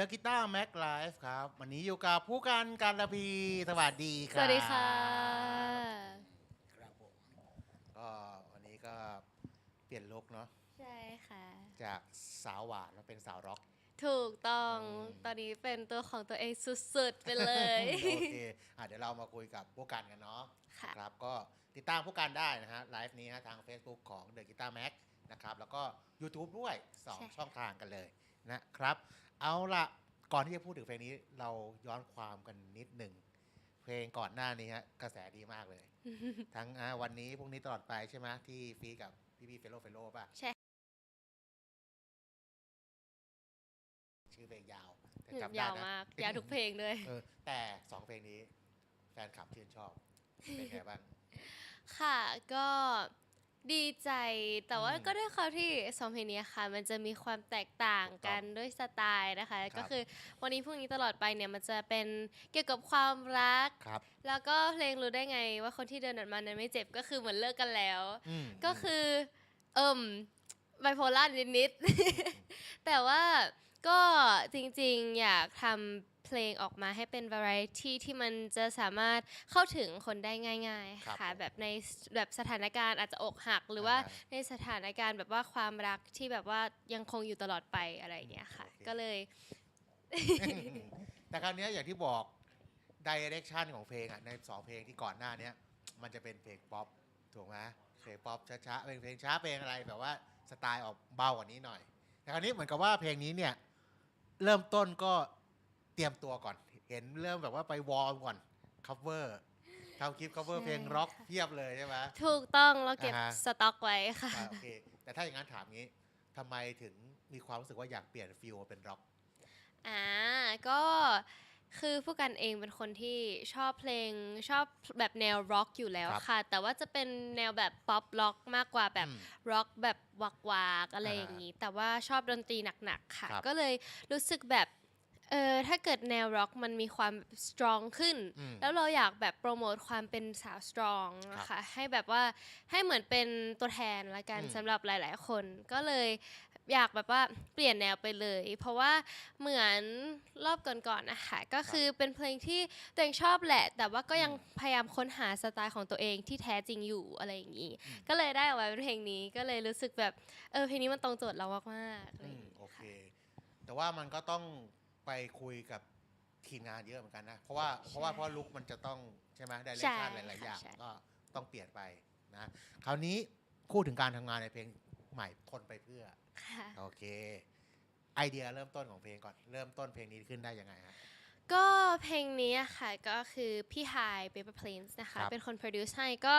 เดอะกีตาร์แม็กไลฟ์ครับ วันนี้อยู่กับผู้การการละพีสวัสดีคสรับวัสดีค่ะ ครับผมก็วันนี้ก็เปลี่ยนลุคเนาะใช่ค่ะ จากสาวหวานมาเป็นสาวร็อก ถูกต้องอืมตอนนี้เป็นตัวของตัวเองสุดๆ ไปเลย โอเคอะเดี๋ยวเรามาคุยกับผู้การกันเนาะค่ะ ครับก็ติดตามผู้การได้นะฮะไลฟ์นี้ฮะทาง Facebook ของ The Guitar Mac นะครับแล้วก็ YouTube ด้วย2ช่องทางกันเลยนะครับ เอาละก่อนที่จะพูดถึงเพลงนี้เราย้อนความกันนิดหนึ่ง เพลงก่อนหน้านี้ฮะกระแสดีมากเลย ทั้งอ่าวันนี้พรุ่งนี้ตลอดไปใช่ไหมที่ฟีกับพี่พี่เฟโลเฟโลป่ะใช่ ชื่อเพลงยาวแต่จำได้ยาวนะมากยาวทุกเพลงเลย เออแต่สองเพลงนี้ แฟนคลับชื่นชอบ เป็นไงบ้าง ค่ะก็ ดีใจแต่ว่าอืมก็ด้วยความที่สองเพลงนี้ค่ะ มันจะมีความแตกต่างกันด้วยสไตล์นะคะครับก็คือวันนี้พรุ่งนี้ตลอดไปเนี่ยมันจะเป็นเกี่ยวกับความรักครับแล้วก็เพลงรู้ได้ไงว่าคนที่เดินออกมานั้นไม่เจ็บก็คือเหมือนเลิกกันแล้วอืมก็คือเอิ่มไบโพล่านิดๆแต่ว่าก็จริงๆอยากทำ เพลงออกมาให้เป็น variety ที่มันจะสามารถเข้าถึงคนได้ง่าย ครับ ๆ ค่ะผมแบบในแบบสถานการณ์อาจจะอกหัก หรือว่าอ่าฮะในสถานการณ์แบบว่าความรักที่แบบว่ายังคงอยู่ตลอดไปอะไรอย่างเงี้ยค่ะ โอเค ก็เลย แต่คราวเนี้ยอย่างที่บอกดิเรกชันของเพลงอะในสองเพลงที่ก่อนหน้าเนี้ยมันจะเป็นเพลงป๊อปถูกไหมเพลงป๊อปช้าๆเพลงเพลงช้าเพลงอะไรแบบว่าสไตล์ออกเบากว่านี้หน่อย แต่คราวนี้เหมือนกับว่าเพลงนี้เนี่ยเริ่มต้นก็เต รียมตัวก่อน เห็นเริ่มแบบว่าไปวอร์มก่อน cover ทำคลิป cover ใช่เพลงร็อกค่ะเพียบเลยใช่ไหมถูกต้องเราเก็บอ่าฮะสต็อกไว้ค่ะอ่าโอเคแต่ถ้าอย่างนั้นถามงี้ทำไมถึงมีความรู้สึกว่าอยากเปลี่ยนฟิลมาเป็นร็อกอ่าก็คือผู้กันเองเป็นคนที่ชอบเพลงชอบแบบแนวร็อกอยู่แล้วครับค่ะ แต่ว่าจะเป็นแนวแบบป๊อปร็อกมากกว่าแบบอืมร็อกแบบวักวากๆอะไรอ่าอย่างนี้ แต่ว่าชอบดนตรีหนักๆค่ะครับก็เลยรู้สึกแบบ เออถ้าเกิดแนวร็อกมันมีความสตรองขึ้นอืมแล้วเราอยากแบบโปรโมทความเป็นสาวสตรองนะครัคะบให้แบบว่าให้เหมือนเป็นตัวแทนละกันอืมสำหรับหลาย ๆ คนก็เลยอยากแบบว่าเปลี่ยนแนวไปเลย เพราะว่าเหมือนรอบก่อนๆนะคะก็คือเป็นเพลงที่ตัวเองชอบแหละ แต่ว่าก็ยังอืมพยายามค้นหาสไตล์ของตัวเองที่แท้จริงอยู่อะไรอย่างนี้อืมก็เลยได้ออกมาเป็นเพลงนี้ก็เลยรู้สึกแบบเออเพลงนี้มันตรงโจทย์เรามากๆอะไรอือย่างมนี้โอเคค่ะแต่ว่ามันก็ต้อง ไปคุยกับทีมงานเยอะเหมือนกันนะ เพราะว่าเพราะว่าเพราะลุกมันจะต้องใช่ไหมดิเรกชันหลาย ๆ อย่างใช่ก็ต้องเปลี่ยนไปนะคราวนี้พูดถึงการทำงานในเพลงใหม่ทนไปเพื่อค่ะโอเค ไอเดียเริ่มต้นของเพลงก่อนเริ่มต้นเพลงนี้ขึ้นได้ยังไงฮะก็เพลงนี้อะค่ะก็คือพี่ไฮ Paper Planes นะคะครับเป็นคน produce ให้ก็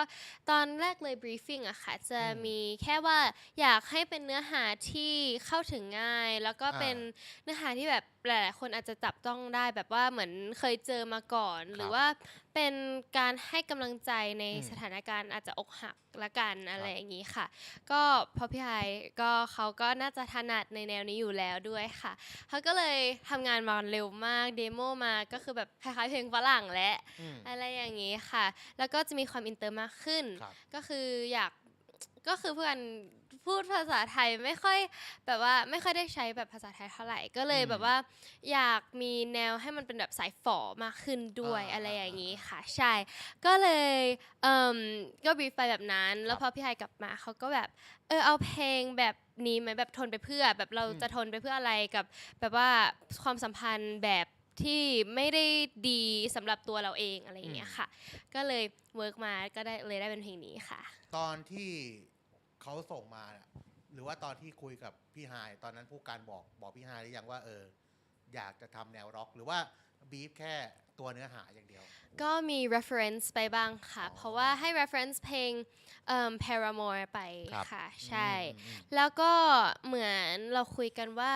ตอนแรกเลย briefing อะค่ะ จะอืมมีแค่ว่าอยากให้เป็นเนื้อหาที่เข้าถึงง่าย แล้วก็อ่าเป็นเนื้อหาที่แบบ หลายๆคนอาจจะจับต้องได้แบบว่าเหมือนเคยเจอมาก่อน หรือว่าเป็นการให้กำลังใจในอืมสถานการณ์อาจจะอกหักละกันอะไรอย่างนี้ค่ะ ก็เพอพี่ไฮก็เขาก็น่าจะถนัดในแนวนี้อยู่แล้วด้วยค่ะเขาก็เลยทำงานมาเร็วมากเดโมมาก็คือแบบคล้ายๆเพลงฝรั่งและอืมอะไรอย่างนี้ค่ะ แล้วก็จะมีความอินเตอร์มากขึ้นครับก็คืออยากก็คือเพื่อน พูดภาษาไทยไม่ค่อยแบบว่าไม่ค่อยได้ใช้แบบภาษาไทยเท่าไหร่ก็เลยอืมแบบว่า อยากมีแนวให้มันเป็นแบบสายฝอมากขึ้นด้วยอ่าอะไรอย่างนี้ค่ะใช่ ก็เลยเอ่มก็บีฟไปแบบนั้น แล้วพอพี่ไฮกลับมาเขาก็แบบเออเอาเพลงแบบนี้ไหมแบบทนไปเพื่อแบบเราอืมจะทนไปเพื่ออะไรกับ แบบว่าความสัมพันธ์แบบที่ไม่ได้ดีสำหรับตัวเราเองอะไรอย่างเงี้ยค่ะ ก็เลยเวิร์กมาก็ได้เลยได้เป็นเพลงนี้ค่ะ ตอนที่ เขาส่งมาน่ะหรือว่าตอนที่คุยกับพี่ไฮายตอนนั้นผู้การบอกบอกพี่ไฮายหรือยังว่าเออ อยากจะทำแนวร็อก หรือว่าบีฟแค่ตัวเนื้อหาอย่างเดียว ก็มี reference ไปบ้างค่ะอ๋อเพราะว่าให้ reference เพลงเอิ่ม Paramore ไปครับค่ะ ใช่อืมอืม แล้วก็เหมือนเราคุยกันว่า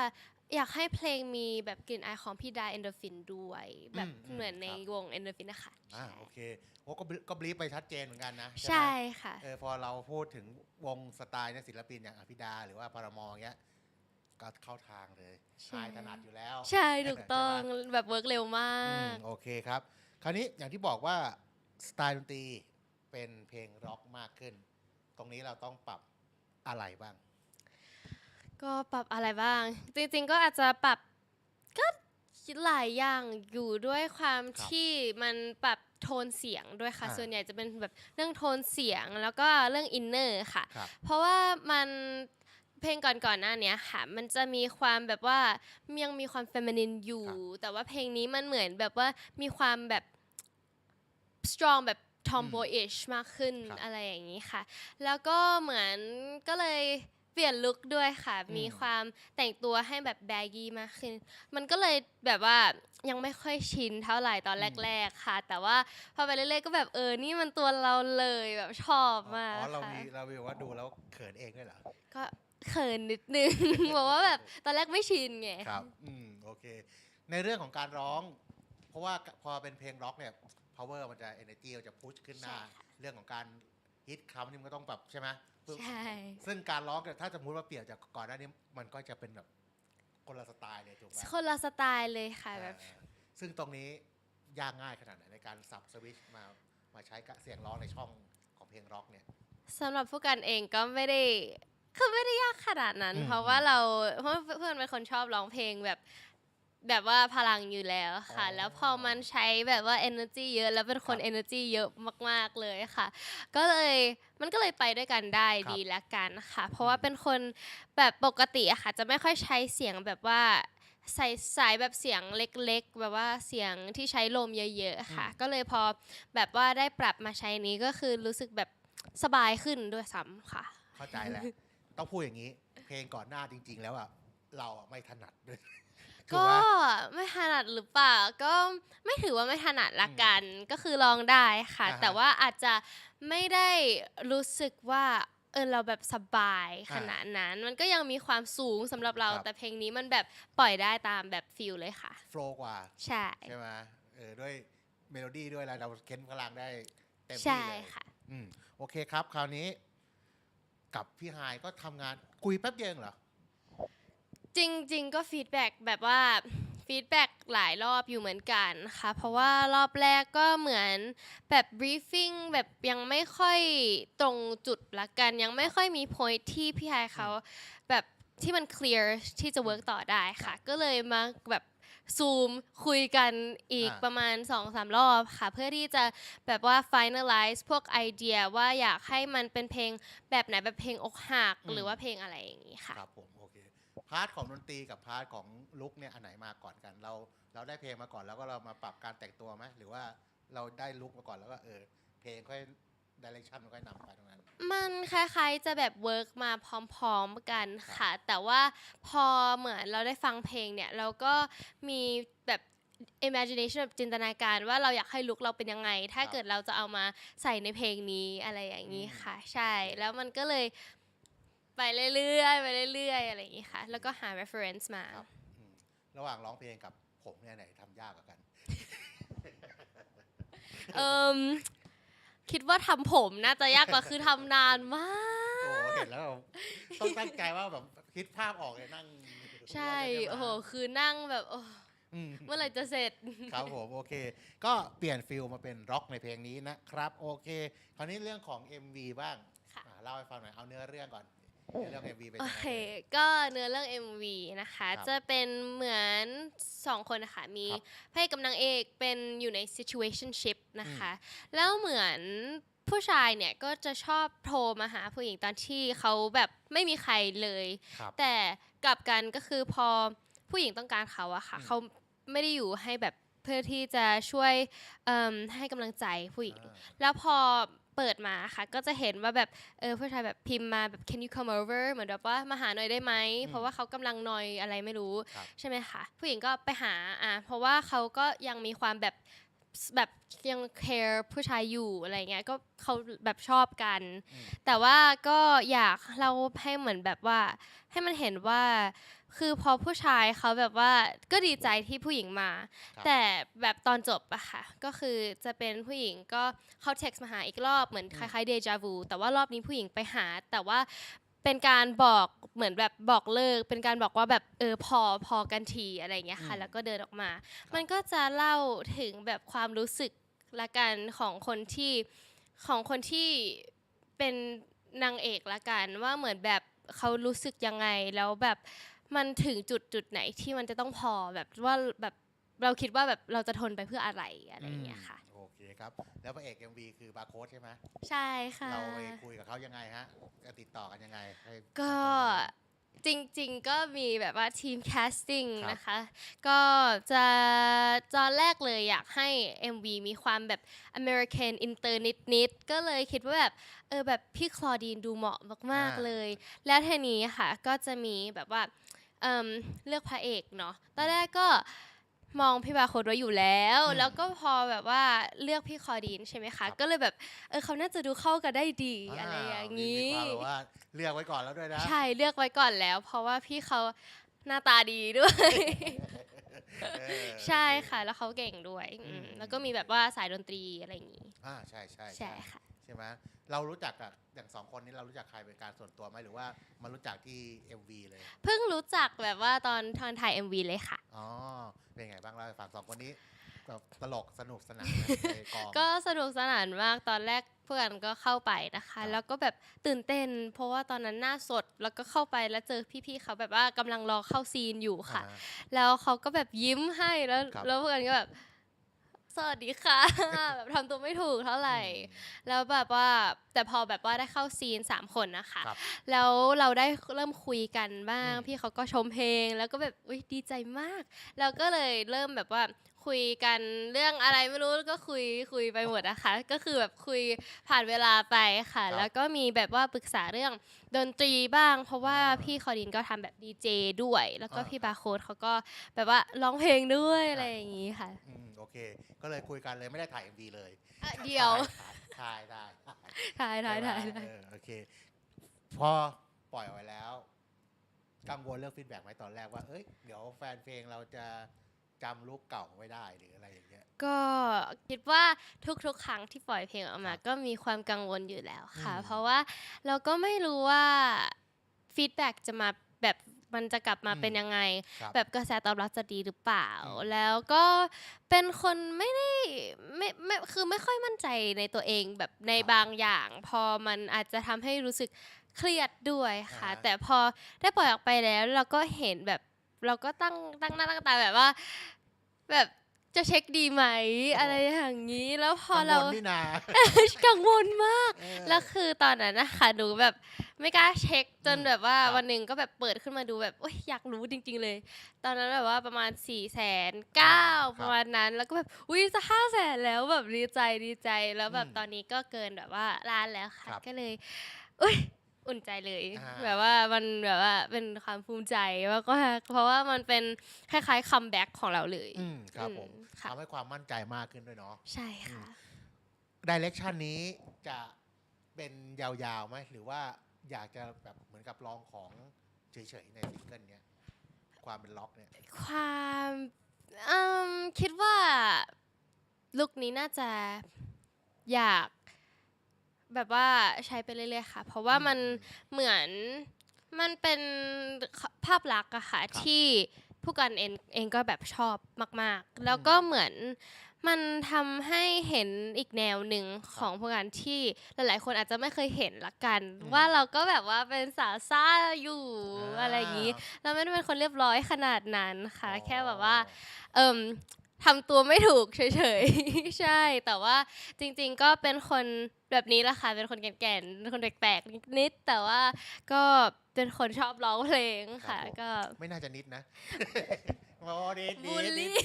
อยากให้เพลงมีแบบกลิ่นอายของพี่ดาเอนโดฟินด้วย แบบอืมอืมเหมือนในครับวงเอนโดฟินนะคะอ่าใช่โอเคโอ้ก็บลิก็บลีฟไปชัดเจนเหมือนกันนะไหมใช่ค่ะเออพอเราพูดถึงวงสไตล์นักศิลปินอย่างอภิดาหรือว่าปารามออย่างเงี้ยก็เข้าทางเลยใช่ชายถนัดอยู่แล้ว ใช่ถูกใช่ไหมต้องแบบเวิร์กเร็วมาอืมกโอเคครับ คราวนี้อย่างที่บอกว่าสไตล์ดนตรีเป็นเพลงร็อกมากขึ้น ตรงนี้เราต้องปรับอะไรบ้าง ก็ปรับอะไรบ้าง จริงๆก็อาจจะปรับก็หลายอย่างอยู่ด้วยความครับที่มันปรับโทนเสียงด้วยค่ะ อ่าส่วนใหญ่จะเป็นแบบเรื่องโทนเสียงแล้วก็เรื่องอินเนอร์ค่ะ ครับเพราะว่ามันเพลงก่อนๆหน้าเนี้ยค่ะ มันจะมีความแบบว่ายังมีความเฟมินินอยู่ครับแต่ว่าเพลงนี้มันเหมือนแบบว่ามีความแบบ strong แบบ tomboyish มากขึ้นครับ อะไรอย่างนี้ค่ะ แล้วก็เหมือนก็เลย เปลี่ยนลุคด้วยค่ะอืมมีความแต่งตัวให้แบบแบกี้มากขึ้น มันก็เลยแบบว่ายังไม่ค่อยชินเท่าไหร่ตอนแรก ๆ ค่ะ แต่ว่าพอไปเรื่อยๆก็แบบเออ นี่มันตัวเราเลยแบบชอบมากอ๋อเราค่ะมีเรามีว่าดูแล้วเขินเองด้วยเหรอ ก็เขินนิดนึงบอกว่าแบบตอนแรกไม่ชินไง ครับ อืม โอเค ในเรื่องของการร้อง เพราะว่าพอเป็นเพลงร็อกเนี่ย power มันจะ energy มันจะพุชขึ้นหน้าใช่ค่ะเรื่องของการ ฮิตคำนี่มันก็ต้องแบบใช่ไหมเพื่อใช่ ซึ่งการร้องเนี่ยถ้าสมมติว่าเปลี่ยนจากก่อนหน้านี้มันก็จะเป็นแบบคนละสไตล์เลยถูกไหมคนละสไตล์เลยค่ะแบบเออซึ่งตรงนี้ยากง่ายขนาดไหนในการสับสวิตชมามาใช้กะเสียงร้องในช่องของเพลงร็อกเนี่ยสำหรับผู้กันเองก็ไม่ได้คือไม่ได้ยากขนาดนั้นอืมเพราะว่าเราเพราะเพื่อนเป็นคนชอบร้องเพลงแบบ แบบว่าพลังอยู่แล้วค่ะอ๋อแล้วพอมันใช้แบบว่า energy เยอะ แล้วเป็นคนครับ energy เยอะมากๆเลยค่ะ ก็เลยมันก็เลยไปด้วยกันได้ครับดีละกันค่ะ เพราะว่าเป็นคนแบบปกติอะค่ะ จะไม่ค่อยใช้เสียงแบบว่าใส่สายแบบเสียงเล็กๆ แบบว่าเสียงที่ใช้ลมเยอะๆค่ะ ก็เลยพอแบบว่าได้ปรับมาใช้นี้ก็คือรู้สึกแบบสบายขึ้นด้วยซ้ำค่ะ เข้าใจแหละ ต้องพูดอย่างนี้ เพลงก่อนหน้าจริง ๆ แล้วอะเราอะไม่ถนัดด้วย ถูก็ไหมไม่ถนัดหรือเปล่า ก็ไม่ถือว่าไม่ถนัดละกัน ก็คือลองได้ค่ะ อ่าฮะแต่ว่าอาจจะไม่ได้รู้สึกว่าเออเราแบบสบายขนาดนั้น มันก็ยังมีความสูงสำหรับเรา ครับ แต่เพลงนี้มันแบบปล่อยได้ตามแบบฟิลเลยค่ะ โฟล์กว่า ใช่ ใช่ไหมเออด้วยเมโลดี้ด้วยอะไรเราเค้นพลังได้เต็มใช่ที่เลยค่ะ อืมโอเคครับ คราวนี้ กับพี่ไฮายก็ทำงานคุยแป๊บเดียวเองเหรอ จริง ๆ ก็ฟีดแบ็กแบบว่าฟีดแบ็กหลายรอบอยู่เหมือนกันค่ะ เพราะว่ารอบแรกก็เหมือนแบบ briefing แบบยังไม่ค่อยตรงจุดละกัน ยังไม่ค่อยมี point ที่พี่ไฮเขาแบบที่มัน clear ที่จะ work ต่อได้ค่ะ ก็เลยมาแบบซูมคุยกันอีกอ่า ประมาณ 2-3 รอบค่ะ เพื่อที่จะแบบว่า finalize พวกไอเดียว่าอยากให้มันเป็นเพลงแบบไหนแบบเพลงอกหักอืมหรือว่าเพลงอะไรอย่างนี้ค่ะ ครับผมโอเค พาร์ทของดนตรีกับพาร์ทของลุกเนี่ยอันไหนมาก่อนกัน เราเราได้เพลงมาก่อนแล้วก็เรามาปรับการแต่งตัวไหมหรือว่าเราได้ลุกมาก่อนแล้วก็เออเพลงค่อยดิเรกชันมันค่อยนำไปตรงนั้น มันคล้ายๆจะแบบเวิร์กมาพร้อมๆกันค่ะ แต่ว่าพอเหมือนเราได้ฟังเพลงเนี่ย เราก็มีแบบ imagination แบบจินตนาการว่าเราอยากให้ลุคเราเป็นยังไง ถ้าครับเกิดเราจะเอามาใส่ในเพลงนี้อะไรอย่างนี้ค่ะ ใช่ แล้วมันก็เลย ไปเรื่อยๆไปเรื่อยๆอะไรอย่างนี้ค่ะ แล้วก็หา reference มา ครับอืมระหว่างร้องเพลงกับผมเนี่ยไหนทำยากกว่ากัน เอิมคิดว่าทำผมน่าจะยากกว่าคือทำนานมาก โอ้เห็นแล้วแบบต้องตั้งใจว่าแบบคิดภาพออกเลยนั่งใช่ว่าจะมาโอ้โห คือนั่งแบบโอ้อืม เมื่อไหร่จะเสร็จ ครับผมโอเค ก็เปลี่ยนฟิลมาเป็นร็อกในเพลงนี้นะครับ โอเค คราวนี้เรื่องของ MV บ้างค่ะ อ่าเล่าให้ฟังหน่อยเอาเนื้อเรื่องก่อน เนื้อเรื่อง MV เป็นโอยังไง เคเอ่ยก็เนื้อเรื่อง MV นะคะ ครับจะเป็นเหมือนสองคนนะคะ มีครับพระเอกกับนางเอกเป็นอยู่ใน situationship นะคะ แล้วเหมือนผู้ชายเนี่ย ก็จะชอบโทรมาหาผู้หญิงตอนที่เขาแบบไม่มีใครเลย ครับแต่กลับกันก็คือพอผู้หญิงต้องการเขาอะค่ะ อืม เขาไม่ได้อยู่ให้แบบเพื่อที่จะช่วยเอิ่มให้กำลังใจผู้หญิง อ่า แล้วพอ เปิดมาค่ะ ก็จะเห็นว่าแบบเออผู้ชายแบบพิมพ์มาแบบ can you come over เหมือนแบบว่ามาหาหน่อยได้ไหม เพราะว่าเขากำลังนอยอะไรไม่รู้ครับใช่ไหมคะผู้หญิงก็ไปหาอะเพราะว่าเขาก็ยังมีความแบบแบบยัง care ผู้ชายอยู่อะไรเงี้ยก็เขาแบบชอบกันอืมแต่ว่าก็อยากเราให้เหมือนแบบว่าให้มันเห็นว่า คือพอผู้ชายเขาแบบว่าก็ดีใจที่ผู้หญิงมาครับแต่แบบตอนจบอะค่ะ ก็คือจะเป็นผู้หญิงก็เขาเท็กซ์มาหาอีกรอบเหมือนคล้ายๆเดจาวูแต่ว่ารอบนี้ผู้หญิงไปหา แต่ว่าเป็นการบอกเหมือนแบบบอกเลิก เป็นการบอกว่าแบบเออพอพอกันทีอะไรอย่างเงี้ยค่ะอืมแล้วก็เดินออกมา มันก็จะเล่าถึงแบบความรู้สึกละกันของคนที่ของคนที่เป็นนางเอกละกันว่าเหมือนแบบเขารู้สึกยังไงแล้วแบบ มันถึงจุดจุดไหนที่มันจะต้องพอแบบว่าแบบเราคิดว่าแบบเราจะทนไปเพื่ออะไรอะไรอย่างเงี้ยค่ะอืมโอเคครับ แล้วพระเอก MV คือบาร์โค้ดใช่ไหมใช่ค่ะ เราไปคุยกับเขายังไงฮะจะติดต่อกันยังไงให้ก็จริงๆ ก็มีแบบว่าทีมแคสติ้งครับนะคะ ก็จะตอนแรกเลยอยากให้ MV มีความแบบ American Inter นิดๆ ก็เลยคิดว่าแบบ เออแบบพี่คลอดีนดูเหมาะมากอ่าๆเลย แล้วทีนี้ค่ะก็จะมีแบบว่าเอิ่มเลือกพระเอกเนาะตอนแรกก็มองพี่บาร์โคดไว้อยู่แล้วอืมแล้วก็พอแบบว่าเลือกพี่คลอดีนใช่ไหมคะ ก็เลยแบบเออเขาน่าจะดูเข้ากันได้ดีอะไรอย่างนี้นี้มีความแบบว่าเลือกไว้ก่อนแล้วด้วยนะ ใช่เลือกไว้ก่อนแล้ว เพราะว่าพี่เขาหน้าตาดีด้วยเออใช่ค่ะ แล้วเขาเก่งด้วยอืมอืมแล้วก็มีแบบว่าสายดนตรีอะไรอย่างงี้ อ่าใช่ใช่ใช่ค่ะ ใช่ไหม เรารู้จักกับอย่างสองคนนี้เรารู้จักใครเป็นการส่วนตัวไหมหรือว่ามารู้จักที่ MV เลยเพิ่งรู้จักแบบว่าตอนทอนถ่าย MV เลยค่ะอ๋อเป็นไงบ้างเล่าให้ฟังสองคนนี้แบบตลกสนุกสนานในกองก็สนุกสนานมากตอนแรกเพื่อนก็เข้าไปนะคะครับแล้วก็แบบตื่นเต้น เพราะว่าตอนนั้นหน้าสดแล้วก็เข้าไปแล้วเจอพี่ๆเขาแบบว่ากำลังรอเข้าซีนอยู่ค่ะอ่าแล้วเขาก็แบบยิ้มให้แล้วครับแล้วเพื่อนก็แบบ สวัสดีค่ะ แบบทำตัวไม่ถูกเท่าไหร่ แล้วแบบว่าแต่พอแบบว่าได้เข้าซีน 3 คนนะคะ ครับแล้วเราได้เริ่มคุยกันบ้าง อืม พี่เขาก็ชมเพลง แล้วก็แบบอุ้ยดีใจมากแล้วก็เลยเริ่มแบบว่า คุยกันเรื่องอะไรไม่รู้ก็คุยคุยไปหมดนะคะ ก็คือแบบคุยผ่านเวลาไปค่ะครับแล้วก็มีแบบว่าปรึกษาเรื่องดนตรีบ้าง เพราะว่าอ่าพี่คอดินก็ทำแบบดีเจด้วย แล้วก็อ่าพี่บาร์โค้ดเขาก็แบบว่าร้องเพลงด้วยอะไรอย่างนี้ค่ะอืมโอเค ก็เลยคุยกันเลยไม่ได้ถ่าย MV เลยอะเดียวถ่ายได้ถ่ายถ่ายถ่ายเอถ่ายอโอเคพอปล่อยออกไปแล้ว กังวลเรื่องฟีดแบ็กไหมตอนแรกว่าเอ้ยเดี๋ยวแฟนเพลงเราจะ จำลูกเก่าไม่ได้หรืออะไรอย่างเงี้ย ก็คิดว่าทุกๆ ครั้งที่ปล่อยเพลงออกมาครับก็มีความกังวลอยู่แล้วค่ะอืมเพราะว่าเราก็ไม่รู้ว่าฟีดแบ็กจะมาแบบมันจะกลับมาอืมเป็นยังไงครับแบบกระแสตอบรับจะดีหรือเปล่าอืมแล้วก็เป็นคนไม่ได้ไม่ไม่คือไม่ค่อยมั่นใจในตัวเองแบบในบางอย่าง พอมันอาจจะทำให้รู้สึกเครียดด้วยค่ะอ่าฮะแต่พอได้ปล่อยออกไปแล้วเราก็เห็นแบบเราก็ตั้งตั้งหน้าตั้งตาแบบว่า แบบจะเช็คดีไหม อะไรอย่างนี้ แล้วพอกังเราวลนี่นา กังวลมาก เออ แล้วคือตอนนั้นนะคะหนูแบบไม่กล้าเช็คจนอืมแบบว่าครับ วันหนึ่งก็แบบเปิดขึ้นมาดูแบบโอ๊ยอยากรู้จริง ๆ เลย ตอนนั้นแบบว่าประมาณ4ี่แสนเก้าประมาณนั้น แล้วก็แบบอุ้ยจะห้าแสนแล้วแบบดีใจดีใจ แล้วแบบอืมตอนนี้ก็เกินแบบว่าล้านแล้วค่ะครับก็เลยอุ้ย อุ่นใจเลย อ่า แบบว่ามันแบบว่าเป็นความภูมิใจมากก็เพราะว่ามันเป็นคล้ายๆคัมแบ็กของเราเลย อืมครับผมอืค่ะ ทำให้ความมั่นใจมากขึ้นด้วยเนาะ ใช่ค่ะ ดิเรกชันนี้จะเป็นยาวๆไหมหรือว่าอยากจะแบบเหมือนกับลองของเฉยๆในซิงเกิลเนี้ยความเป็นล็อกเนี่ย ความอืมคิดว่าลุคนี้น่าจะอยาก แบบว่าใช้ไปเรื่อยๆค่ะ เพราะว่ามันเหมือนมันเป็นภาพลักษณ์อะค่ะครับที่ผู้กันเองเองก็แบบชอบมาก ๆ แล้วก็เหมือนมันทำให้เห็นอีกแนวหนึ่งของผู้กันที่หลาย ๆ คนอาจจะไม่เคยเห็นละกันอืมว่าเราก็แบบว่าเป็นสาวซ่าอยู่าอะไรอย่างนี้ เราไม่ได้เป็นคนเรียบร้อยขนาดนั้นค่ะอ๋อแค่แบบว่าเอิมทำตัวไม่ถูกเฉยๆ ใช่ แต่ว่าจริง ๆ ก็เป็นคน แบบนี้แหละค่ะ เป็นคนแก่นๆเป็นคนแปลกๆนิดๆแต่ว่าก็เป็นคนชอบร้องเพลงค่ะครับผมก็ ไม่น่าจะนิดนะโอ้ดิดบูดิลดลี่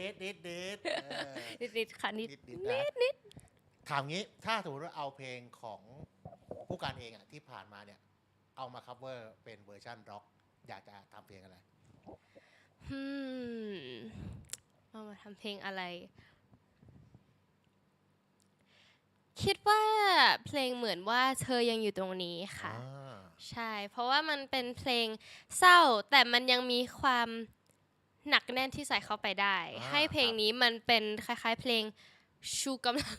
ดิดดิดดิดเออนิดๆค่ะนิดนิดนิดนิดถามงี้ถ้าสมมติว่าเอาเพลงของผู้การเองอะที่ผ่านมาเนี่ย เอามา cover เป็นเวอร์ชันร็อก อยากจะทำเพลงอะไรอืมเอามาทำเพลงอะไร คิดว่าเพลงเหมือนว่าเธอยังอยู่ตรงนี้ค่ะ อ่าใช่ เพราะว่ามันเป็นเพลงเศร้า แต่มันยังมีความหนักแน่นที่ใส่เข้าไปได้ อ่าให้เพลงนี้มันเป็นคล้ายๆ เพลงชูกำลัง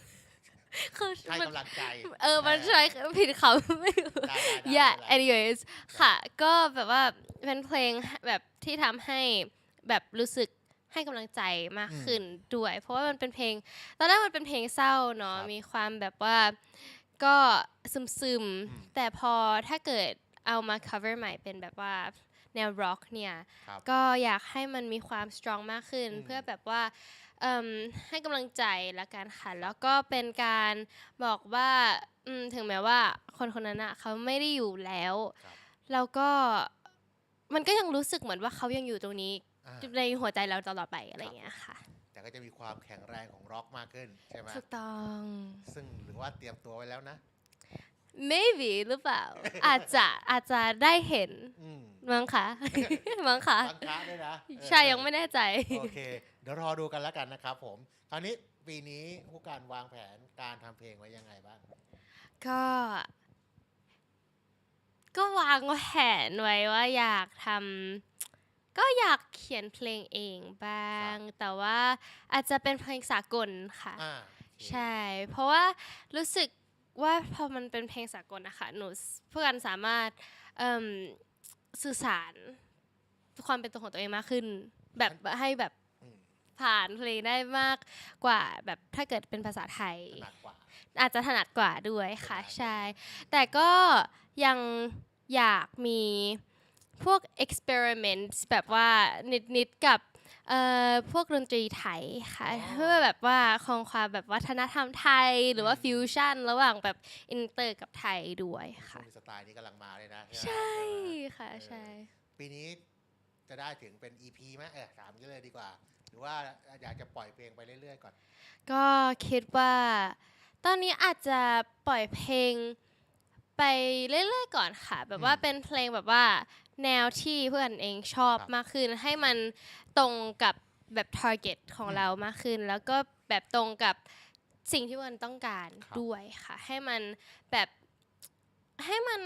คือให้มันกำลังใจเออมันใช้ผิดเขาไม่รู้ ได้ได้ได้ yeah ไม่เป็นไร anyways ค่ะ ก็แบบว่าเป็นเพลงแบบที่ทำให้แบบรู้สึก ให้กำลังใจมากขึ้นด้วย เพราะว่ามันเป็นเพลง ตอนแรกมันเป็นเพลงเศร้าเนาะครับมีความแบบว่าก็ซึมซึมๆอืมแต่พอถ้าเกิดเอามา cover ใหม่เป็นแบบว่าแนว rock เนี่ยครับก็อยากให้มันมีความ strong มากขึ้นอืมเพื่อแบบว่าเอิ่มให้กำลังใจละกันค่ะ แล้วก็เป็นการบอกว่าอืมถึงแม้ว่าคนคนนั้นอะเขาไม่ได้อยู่แล้วครับแล้วก็มันก็ยังรู้สึกเหมือนว่าเขายังอยู่ตรงนี้อ่า ในหัวใจเราตลอดไปอะไรอย่างเงี้ยค่ะ แต่ก็จะมีความแข็งแรงของร็อกมากขึ้นใช่ไหมถูกต้อง ซึ่งหรือว่าเตรียมตัวไว้แล้วนะ maybe หรือเปล่า อาจจะอาจจะได้เห็นอืมมั้งคะมั้งคะตั้งค้าด้วยนะเออใช่ยังไม่แน่ใจ โอเค เดี๋ยวรอดูกันแล้วกันนะครับผม คราวนี้ปีนี้ผู้การวางแผนการทำเพลงไว้ยังไงบ้าง ก็ ก็วางแผนไว้ว่าอยากทำ ก็อยากเขียนเพลงเองบ้าง แต่ว่าอาจจะเป็นเพลงสากลค่ะ อ่าโอเคใช่ เพราะว่ารู้สึกว่าพอมันเป็นเพลงสากลนะคะหนูเพื่อนสามารถเอิ่มสื่อสารความเป็นตัวของตัวเองมากขึ้น แบบให้แบบอืมผ่านเพลงได้มากกว่าแบบถ้าเกิดเป็นภาษาไทยถนัดกว่า อาจจะถนัดกว่าด้วยค่ะถนัดกว่า ใช่ แต่ก็ยังอยากมี พวก experiment แบบว่านิดๆกับเอ่อพวกดนตรีไทยค่ะเพื่อแบบว่าคงความแบบวัฒนธรรมไทยหรือว่าฟิวชั่นระหว่างแบบอินเตอร์กับไทยด้วยช่วค่ะงนี้สไตล์นี้กำลังมาเลยนะไหมใช่ค่ะเออใช่ปีนี้จะได้ถึงเป็น EP ไหมเออถามกันเลยดีกว่า หรือว่าอยากจะปล่อยเพลงไปเรื่อยๆก่อน ก็คิดว่า ตอนนี้อาจจะปล่อยเพลงไปเรื่อยๆก่อนค่ะ แบบว่าอืมเป็นเพลงแบบว่า แนวที่เพื่อนเองชอบครับมากขึ้น ให้มันตรงกับแบบ target ของอืมเรามากขึ้น แล้วก็แบบตรงกับสิ่งที่มันต้องการครับด้วยค่ะ ให้มันแบบให้มัน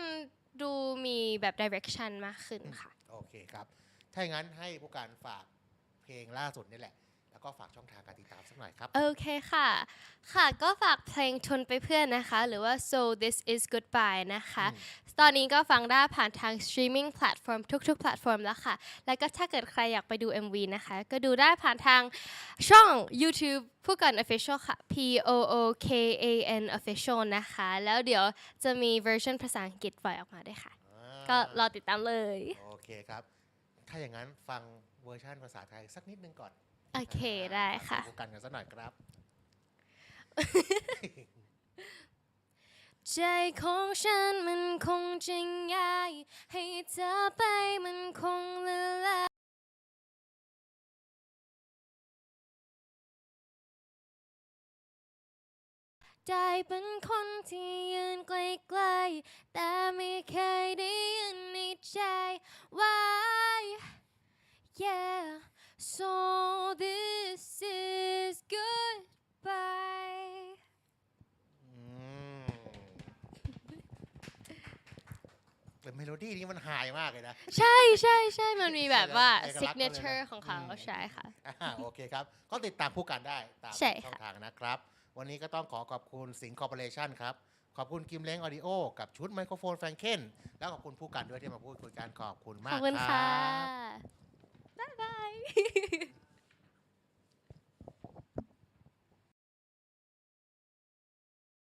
ดูมีแบบ direction มากขึ้นค่ะ โอเคครับ ถ้าอย่างนั้นให้ผู้การฝากเพลงล่าสุดนี่แหละ แล้วก็ฝากช่องทางการติดตามสักหน่อยครับ โอเคค่ะ ค่ะก็ฝากเพลงชนไปเพื่อนนะคะ หรือว่า so this is goodbye นะคะอืมตอนนี้ก็ฟังได้ผ่านทาง streaming platform ทุก ๆ แพลตฟอร์มแล้วค่ะ แล้วก็ถ้าเกิดใครอยากไปดู MV นะคะ ก็ดูได้ผ่านทางช่อง YouTube ผู้กัน official ค่ะ P O O K A N official นะคะ แล้วเดี๋ยวจะมีเวอร์ชันภาษาอังกฤษปล่อยออกมาด้วยค่ะอ่าก็รอติดตามเลย โอเคครับ ถ้าอย่างนั้นฟังเวอร์ชันภาษาไทยสักนิดนึงก่อน โอเคได้ค่ะผู้กันกันสักหน่อยครับ ใจของฉันมันคงจะง่าย ให้เธอไปมันคงละลาย ได้เป็นคนที่ยืนใกล้ๆแต่ไม่เคยได้ยินในใจว่า แต่เมโลดี้นี้มันไฮมากเลยนะ ใช่ใช่ใช่มันมีแบบว่า เอกลักษณ์เขาเลยนะ signature ของเขาอืมใช่ค่ะ อ่าโอเคครับ ก็ติดตามผู้กันได้ตามใช่ช่องค่ะทางนะครับ วันนี้ก็ต้องขอขอบคุณสิงห์คอร์ปอเรชั่นครับ ขอบคุณกิมเล้งออดิโอ กับชุดไมโครโฟนแฟรงเคนแล้วขอบคุณผู้กันด้วยที่มาพูดคุยกันขอบคุณขมากอบคุณรัค่ะ บ บ๊ายบาย